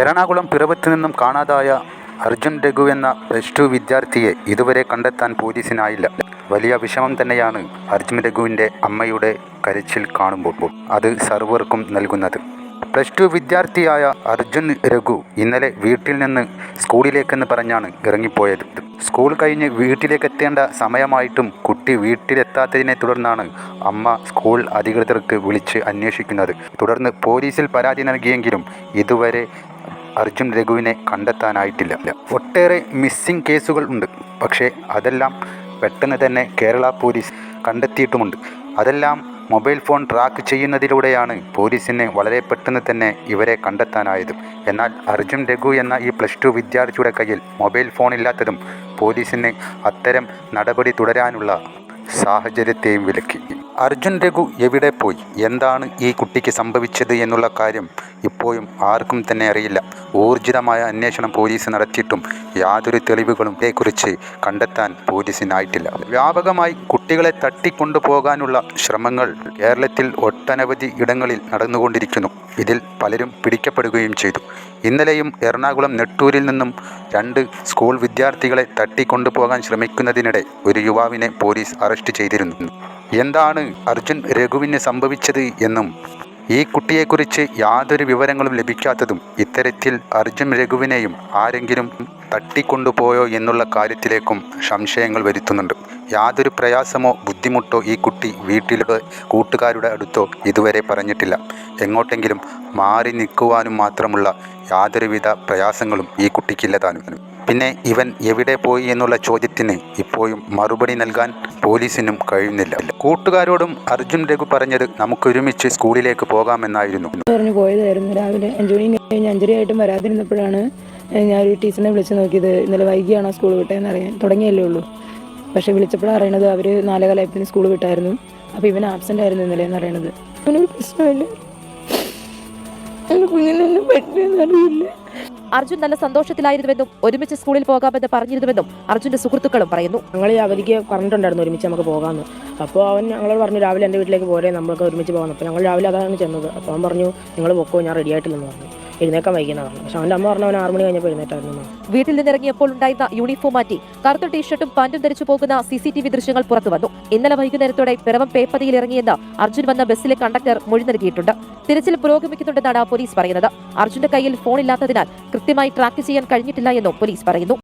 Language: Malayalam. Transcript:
എറണാകുളം പിറവത്ത് നിന്നും കാണാതായ അർജുൻ രഘു എന്ന പ്ലസ് ടു വിദ്യാർത്ഥിയെ ഇതുവരെ കണ്ടെത്താൻ പോലീസിനായില്ല. വലിയ വിഷമം തന്നെയാണ് അർജുൻ രഘുവിന്റെ അമ്മയുടെ കരച്ചിൽ കാണുമ്പോൾ. അത് സർവർക്കും നൽകുന്നത്. പ്ലസ് ടു വിദ്യാർത്ഥിയായ അർജുൻ രഘു ഇന്നലെ വീട്ടിൽ നിന്ന് സ്കൂളിലേക്കെന്ന് പറഞ്ഞാണ് ഇറങ്ങിപ്പോയത്. സ്കൂൾ കഴിഞ്ഞ് വീട്ടിലേക്ക് എത്തേണ്ട സമയമായിട്ടും കുട്ടി വീട്ടിലെത്താത്തതിനെ തുടർന്നാണ് അമ്മ സ്കൂൾ അധികൃതർക്ക് വിളിച്ച് അന്വേഷിക്കുന്നത്. തുടർന്ന് പോലീസിൽ പരാതി നൽകിയെങ്കിലും ഇതുവരെ അർജുൻ രഘുവിനെ കണ്ടെത്താനായിട്ടില്ല. ഒട്ടേറെ മിസ്സിംഗ് കേസുകൾ ഉണ്ട്. പക്ഷേ അതെല്ലാം പെട്ടെന്ന് തന്നെ കേരള പോലീസ് കണ്ടെത്തിയിട്ടുമുണ്ട്. അതെല്ലാം മൊബൈൽ ഫോൺ ട്രാക്ക് ചെയ്യുന്നതിലൂടെയാണ് പോലീസിന് വളരെ പെട്ടെന്ന് തന്നെ ഇവരെ കണ്ടെത്താനായത്. എന്നാൽ അർജുൻ രഘു എന്ന ഈ പ്ലസ് ടു വിദ്യാർത്ഥിയുടെ കയ്യിൽ മൊബൈൽ ഫോൺ ഇല്ലാത്തതും പോലീസിന് അത്തരം നടപടി തുടരാനുള്ള സാഹചര്യത്തെയും വിലക്കി. അർജുൻ രഘു എവിടെ പോയി? എന്താണ് ഈ കുട്ടിക്ക് സംഭവിച്ചത് എന്നുള്ള കാര്യം ഇപ്പോഴും ആർക്കും തന്നെ അറിയില്ല. ഊർജിതമായ അന്വേഷണം പോലീസ് നടത്തിയിട്ടും യാതൊരു തെളിവുകളും ഇതേക്കുറിച്ച് കണ്ടെത്താൻ പോലീസിനായിട്ടില്ല. വ്യാപകമായി കുട്ടികളെ തട്ടിക്കൊണ്ടുപോകാനുള്ള ശ്രമങ്ങൾ കേരളത്തിൽ ഒട്ടനവധി ഇടങ്ങളിൽ നടന്നുകൊണ്ടിരിക്കുന്നു. ഇതിൽ പലരും പിടിക്കപ്പെടുകയും ചെയ്തു. ഇന്നലെയും എറണാകുളം നെട്ടൂരിൽ നിന്നും രണ്ട് സ്കൂൾ വിദ്യാർത്ഥികളെ തട്ടിക്കൊണ്ടുപോകാൻ ശ്രമിക്കുന്നതിനിടെ ഒരു യുവാവിനെ പോലീസ് അറസ്റ്റ് ചെയ്തിരുന്നു. എന്താണ് അർജുൻ രഘുവിന് സംഭവിച്ചത് എന്നും ഈ കുട്ടിയെക്കുറിച്ച് യാതൊരു വിവരങ്ങളും ലഭിക്കാത്തതും ഇത്തരത്തിൽ അർജുൻ രഘുവിനെയും ആരെങ്കിലും തട്ടിക്കൊണ്ടുപോയോ എന്നുള്ള കാര്യത്തിലേക്കും സംശയങ്ങൾ വരുത്തുന്നുണ്ട്. യാതൊരു പ്രയാസമോ ബുദ്ധിമുട്ടോ ഈ കുട്ടി വീട്ടിലോ കൂട്ടുകാരുടെ അടുത്തോ ഇതുവരെ പറഞ്ഞിട്ടില്ല. എങ്ങോട്ടെങ്കിലും മാറി നിൽക്കുവാനും മാത്രമുള്ള യാതൊരുവിധ പ്രയാസങ്ങളും ഈ കുട്ടിക്കില്ല താനും. പിന്നെ ഇവൻ എവിടെ പോയി എന്നുള്ള ചോദ്യത്തിന് ഇപ്പോഴും മറുപടി നൽകാൻ പോലീസിനും കഴിയുന്നില്ല. കൂട്ടുകാരോടും അർജുൻ രഘു പറഞ്ഞത് നമുക്കൊരുമിച്ച് സ്കൂളിലേക്ക് പോകാമെന്നായിരുന്നു. പറഞ്ഞു പോയതായിരുന്നു രാവിലെ. അഞ്ചു മണി കഴിഞ്ഞ് അഞ്ചരയായിട്ടും വരാതിരുന്നപ്പോഴാണ് ഞാൻ ഒരു ടീച്ചറിനെ വിളിച്ച് നോക്കിയത്. ഇന്നലെ വൈകിയാണ് സ്കൂൾ വിട്ടതെന്ന് അറിയാൻ. തുടങ്ങിയല്ലേ ഉള്ളൂ. പക്ഷെ വിളിച്ചപ്പോഴാണ് അറിയണത് അവർ നാലേകാലായപ്പോൾ സ്കൂൾ വിട്ടായിരുന്നു. അപ്പോൾ ഇവൻ ആബ്സെന്റ് ആയിരുന്നു ഇന്നലെ എന്ന് അറിയണത്. അവനൊരു പ്രശ്നമില്ല. കുഞ്ഞിനെ അർജുൻ നല്ല സന്തോഷത്തിലായിരുന്നുവെന്നും ഒരുമിച്ച് സ്കൂളിൽ പോകാമെന്ന് പറഞ്ഞിരുന്നുവെന്നും അർജുന്റെ സുഹൃത്തുക്കളും പറയുന്നു. ഞങ്ങൾ ഈ അവധിക്ക് പറഞ്ഞിട്ടുണ്ടായിരുന്നു ഒരുമിച്ച് നമുക്ക് പോകാമെന്ന് അപ്പോൾ അവൻ ഞങ്ങളോട് പറഞ്ഞു രാവിലെ എന്റെ വീട്ടിലേക്ക് പോരെ നമുക്ക് ഒരുമിച്ച് പോകാമെന്ന് അപ്പോൾ ഞങ്ങൾ രാവിലെ അതാണ് ചെന്നത്. അപ്പോൾ അവൻ പറഞ്ഞു നിങ്ങൾ പൊക്കോ ഞാൻ റെഡി ആയിട്ടില്ലെന്ന് പറഞ്ഞു. എഴുന്നേക്കാൻ വൈകുന്നതാണ് പക്ഷെ അവന്റെ അമ്മ പറഞ്ഞ അവൻ ആറ് മണി കഴിഞ്ഞപ്പോൾ നിന്ന് വീട്ടിൽ നിന്നിറങ്ങിയപ്പോൾ ഉണ്ടായിരുന്ന യൂണിഫോം മാറ്റി കറുത്ത ടീഷർട്ടും പാന്റും ധരിച്ചു പോകുന്ന സി സി ടി വി ദൃശ്യങ്ങൾ പുറത്തു വന്നു. ഇന്നലെ വൈകുന്നേരത്തോടെ പിറവം പേപ്പതിയിൽ ഇറങ്ങിയെന്ന് അർജുൻ വന്ന ബസ്സിലെ കണ്ടക്ടർ മൊഴി നൽകിയിട്ടുണ്ട്. തിരച്ചിൽ പുരോഗമിക്കുന്നുണ്ടെന്നാണ് പോലീസ് പറയുന്നത്. അർജുന്റെ കയ്യിൽ ഫോൺ ഇല്ലാത്തതിനാൽ കൃത്യമായി ട്രാക്ക് ചെയ്യാൻ കഴിഞ്ഞിട്ടില്ല എന്നും പോലീസ് പറയുന്നു.